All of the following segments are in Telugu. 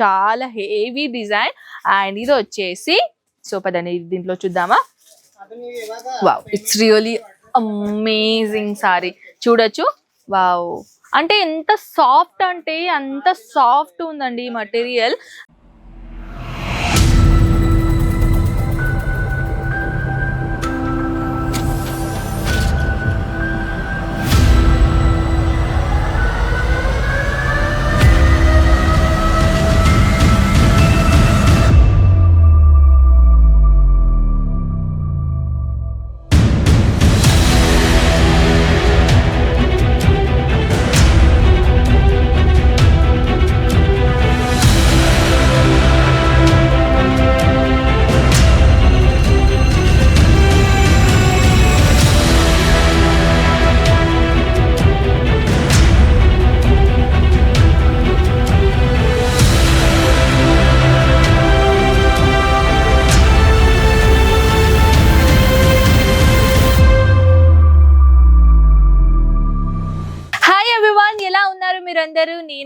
చాలా హెవీ డిజైన్. అండ్ ఇది వచ్చేసి సో పదండి దీంట్లో చూద్దామా? Wow it's really amazing sari చూడొచ్చు? వావ్. అంటే ఎంత సాఫ్ట్ అంటే అంత సాఫ్ట్ ఉందండి ఈ మటీరియల్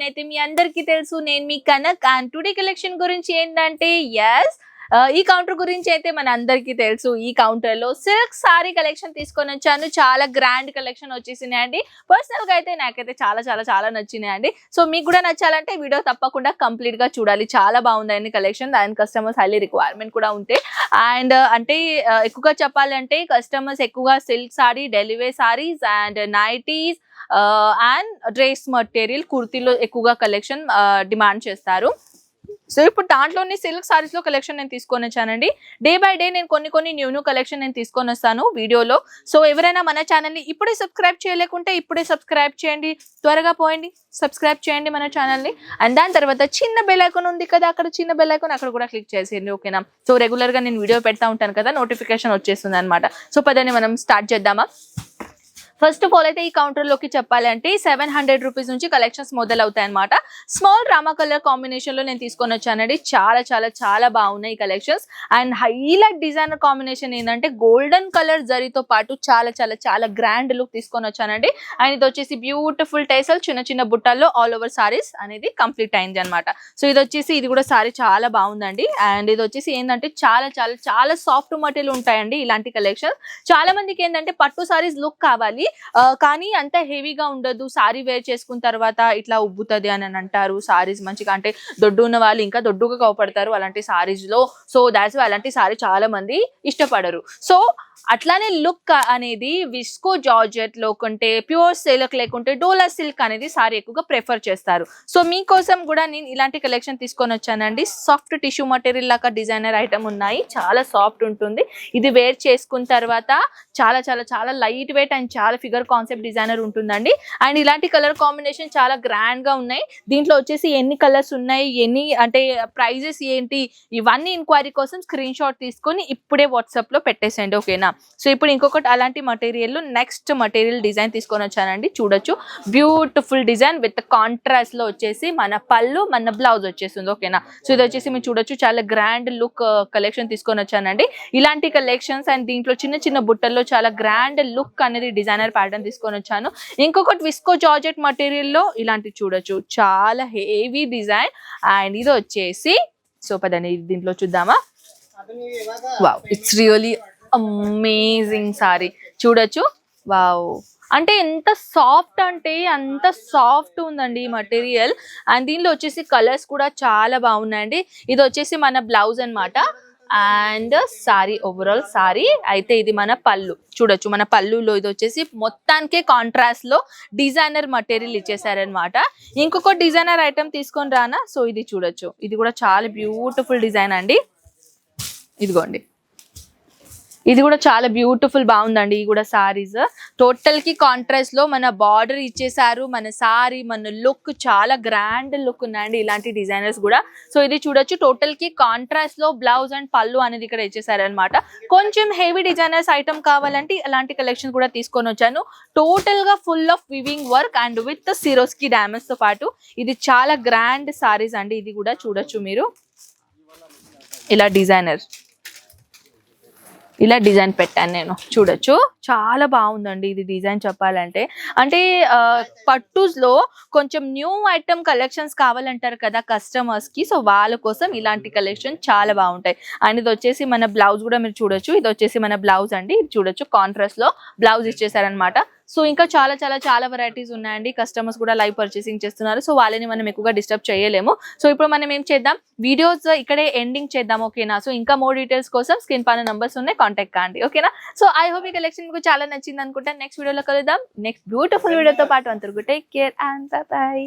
అయితే మీ అందరికీ తెలుసు నేను మీ కనక్. అండ్ టుడే కలెక్షన్ గురించి ఏంటంటే ఎస్ ఈ కౌంటర్ గురించి అయితే మన అందరికీ తెలుసు. ఈ కౌంటర్లో సిల్క్ సారీ కలెక్షన్ తీసుకొని వచ్చాను. చాలా గ్రాండ్ కలెక్షన్ వచ్చేసినాయి అండి. పర్సనల్గా అయితే నాకైతే చాలా చాలా చాలా నచ్చినాయి అండి. సో మీకు కూడా నచ్చాలంటే వీడియో తప్పకుండా కంప్లీట్గా చూడాలి. చాలా బాగుందండి కలెక్షన్ దాని కస్టమర్స్ హైలీ రిక్వైర్మెంట్ కూడా ఉంటే. అండ్ అంటే ఎక్కువగా చెప్పాలంటే కస్టమర్స్ ఎక్కువగా silk sari delivery sarees and nighties and dress material కుర్తీలో ఎక్కువగా కలెక్షన్ డిమాండ్ చేస్తారు. సో ఇప్పుడు దాంట్లోని సిల్క్ సారీస్లో కలెక్షన్ నేను తీసుకొని వచ్చానండి. డే బై డే నేను కొన్ని కొన్ని న్యూ న్యూ కలెక్షన్ నేను తీసుకొని వస్తాను వీడియోలో. సో ఎవరైనా మన ఛానల్ని ఇప్పుడే సబ్స్క్రైబ్ చేయలేకుంటే ఇప్పుడే సబ్స్క్రైబ్ చేయండి. త్వరగా పోయండి సబ్స్క్రైబ్ చేయండి మన ఛానల్ని అండ్ దాని తర్వాత చిన్న బెల్ ఉంది కదా అక్కడ చిన్న బెల్ అక్కడ కూడా క్లిక్ చేసేయండి ఓకేనా సో రెగ్యులర్గా నేను వీడియో పెడతా ఉంటాను కదా నోటిఫికేషన్ వచ్చేస్తుంది అనమాట సో పదని మనం స్టార్ట్ చేద్దామా? ఫస్ట్ ఆఫ్ ఆల్ అయితే ఈ కౌంటర్లోకి చెప్పాలంటే సెవెన్ హండ్రెడ్ రూపీస్ నుంచి కలెక్షన్స్ మొదలవుతాయి అనమాట స్మాల్ డ్రామా కలర్ కాంబినేషన్లో నేను తీసుకొని వచ్చానండి. చాలా చాలా చాలా బాగున్నాయి ఈ collections and highlight designer combination ఏంటంటే గోల్డెన్ కలర్ జరీతో పాటు చాలా చాలా చాలా గ్రాండ్ లుక్ తీసుకొని వచ్చానండి. అండ్ ఇది వచ్చేసి బ్యూటిఫుల్ టైసల్ చిన్న చిన్న బుట్టల్లో ఆల్ ఓవర్ సారీస్ అనేది కంప్లీట్ అయింది అనమాట సో ఇది వచ్చేసి ఇది కూడా సారీ చాలా బాగుందండి. అండ్ ఇది వచ్చేసి ఏంటంటే చాలా చాలా చాలా సాఫ్ట్ మటీరియల్ ఉంటాయండి ఇలాంటి కలెక్షన్స్ చాలా మందికి ఏంటంటే పట్టు సారీస్ లుక్ కావాలి. కానీ అంత హెవీగా ఉండదు. సారీ వేర్ చేసుకున్న తర్వాత ఇట్లా ఉబ్బుతుంది అని అంటారు. సారీస్ మంచిగా అంటే దొడ్డు ఉన్న వాళ్ళు ఇంకా దొడ్డుగా కవపడతారు అలాంటి సారీస్లో. సో దాట్స్ అలాంటి సారీ చాలా మంది ఇష్టపడరు. సో అట్లానే లుక్ అనేది విస్కో జార్జెట్లో కొంటే ప్యూర్ సిల్క్ లేకుంటే డోలా సిల్క్ అనేది సారీ ఎక్కువగా ప్రిఫర్ చేస్తారు. సో మీకోసం కూడా నేను ఇలాంటి కలెక్షన్ తీసుకొని వచ్చానండి. సాఫ్ట్ టిష్యూ మటీరియల్ లాగా డిజైనర్ ఐటమ్ ఉన్నాయి. చాలా సాఫ్ట్ ఉంటుంది. ఇది వేర్ చేసుకున్న తర్వాత చాలా చాలా చాలా లైట్ వెయిట్ అండ్ చాలా ఫిగర్ కాన్సెప్ట్ డిజైనర్ ఉంటుందండి. అండ్ ఇలాంటి కలర్ కాంబినేషన్ చాలా గ్రాండ్గా ఉన్నాయి. దీంట్లో వచ్చేసి ఎన్ని కలర్స్ ఉన్నాయి ఎన్ని అంటే ప్రైజెస్ ఏంటి ఇవన్నీ ఇంక్వైరీ కోసం స్క్రీన్ షాట్ తీసుకొని ఇప్పుడే వాట్సాప్లో పెట్టేసేయండి ఓకేనా? సో ఇప్పుడు ఇంకొకటి అలాంటి మటీరియల్ నెక్స్ట్ మటీరియల్ డిజైన్ తీసుకొని వచ్చానండి చూడొచ్చు. బ్యూటిఫుల్ డిజైన్ విత్ కాంట్రాస్ట్లో వచ్చేసి మన పళ్ళు మన బ్లౌజ్ వచ్చేసింది ఓకేనా? సో ఇది వచ్చేసి మీరు చూడొచ్చు చాలా గ్రాండ్ లుక్ కలెక్షన్ తీసుకొని వచ్చానండి. ఇలాంటి కలెక్షన్స్ అండ్ దీంట్లో చిన్న చిన్న బుట్టల్లో చాలా గ్రాండ్ లుక్ అనేది డిజైనర్ ప్యాటర్న్ తీసుకొని వచ్చాను. ఇంకొకటి విస్కో జార్జెట్ మటీరియల్లో లో చూడొచ్చు. చాలా హెవీ డిజైన్. అండ్ ఇది వచ్చేసి సో పదండి దీంట్లో చూద్దామా? Wow it's really amazing sari చూడొచ్చు. వావ్. అంటే ఎంత సాఫ్ట్ అంటే అంత సాఫ్ట్ ఉందండి ఈ మటీరియల్ అండ్ దీనిలో వచ్చేసి కలర్స్ కూడా చాలా బాగున్నాయండి. ఇది వచ్చేసి మన బ్లౌజ్ అన్నమాట. And sari overall sari. అయితే ఇది మన పళ్ళు. చూడొచ్చు మన పళ్ళులో ఇది వచ్చేసి మొత్తానికే కాంట్రాస్ట్లో డిజైనర్ మటీరియల్ ఇచ్చేసారనమాట ఇంకొక డిజైనర్ ఐటమ్ తీసుకొని రానా? సో ఇది చూడొచ్చు. ఇది కూడా చాలా బ్యూటిఫుల్ డిజైన్ అండి. ఇదిగోండి. ఇది కూడా చాలా బ్యూటిఫుల్ బాగుందండి ఇది కూడా సారీస్ టోటల్కి కాంట్రాస్ట్లో మన బార్డర్ ఇచ్చేసారు మన సారీ మన లుక్ చాలా గ్రాండ్ లుక్ ఉందండి ఇలాంటి డిజైనర్స్ కూడా. సో ఇది చూడొచ్చు. టోటల్కి కాంట్రాస్ట్లో బ్లౌజ్ అండ్ పళ్ళు అనేది ఇక్కడ ఇచ్చేసారు అనమాట కొంచెం హెవీ డిజైనర్స్ ఐటమ్ కావాలంటే అలాంటి కలెక్షన్ కూడా తీసుకొని వచ్చాను. టోటల్గా full of weaving work and with Swarovski డ్యామేజ్తో పాటు ఇది చాలా గ్రాండ్ సారీస్ అండి. ఇది కూడా చూడొచ్చు మీరు. ఇలా డిజైనర్ ఇలా డిజైన్ పెట్టాను నేను. చూడొచ్చు. చాలా బాగుందండి ఇది డిజైన్ చెప్పాలంటే. అంటే పట్టుస్లో కొంచెం న్యూ ఐటమ్ కలెక్షన్స్ కావాలంటారు కదా కస్టమర్స్కి సో వాళ్ళ కోసం ఇలాంటి కలెక్షన్ చాలా బాగుంటాయి. అండ్ ఇది వచ్చేసి మన బ్లౌజ్ కూడా మీరు చూడొచ్చు. ఇది వచ్చేసి మన బ్లౌజ్ అండి. ఇది చూడొచ్చు. కాంట్రాస్ట్లో బ్లౌజ్ ఇచ్చేసారనమాట సో ఇంకా చాలా చాలా చాలా వెరైటీస్ ఉన్నాయండి. కస్టమర్స్ కూడా లైవ్ పర్చేసింగ్ చేస్తున్నారు. సో వాళ్ళని మనం ఎక్కువగా డిస్టర్బ్ చేయలేము. సో ఇప్పుడు మనం ఏం చేద్దాం? వీడియోస్ ఇక్కడే ఎండింగ్ చేద్దాం. ఓకేనా? సో ఇంకా మోర్ డీటెయిల్స్ కోసం స్క్రీన్ పైన నంబర్స్ ఉన్నాయి. కాంటాక్ట్ కాండి. ఓకేనా? సో ఐ హోప్ ఈ కలెక్షన్ మీకు చాలా నచ్చింది అనుకుంటా. నెక్స్ట్ వీడియోలో కలుద్దాం. నెక్స్ట్ బ్యూటిఫుల్ వీడియోతో పాటు అందరికీ టేక్ కేర్ అండ్ బాయ్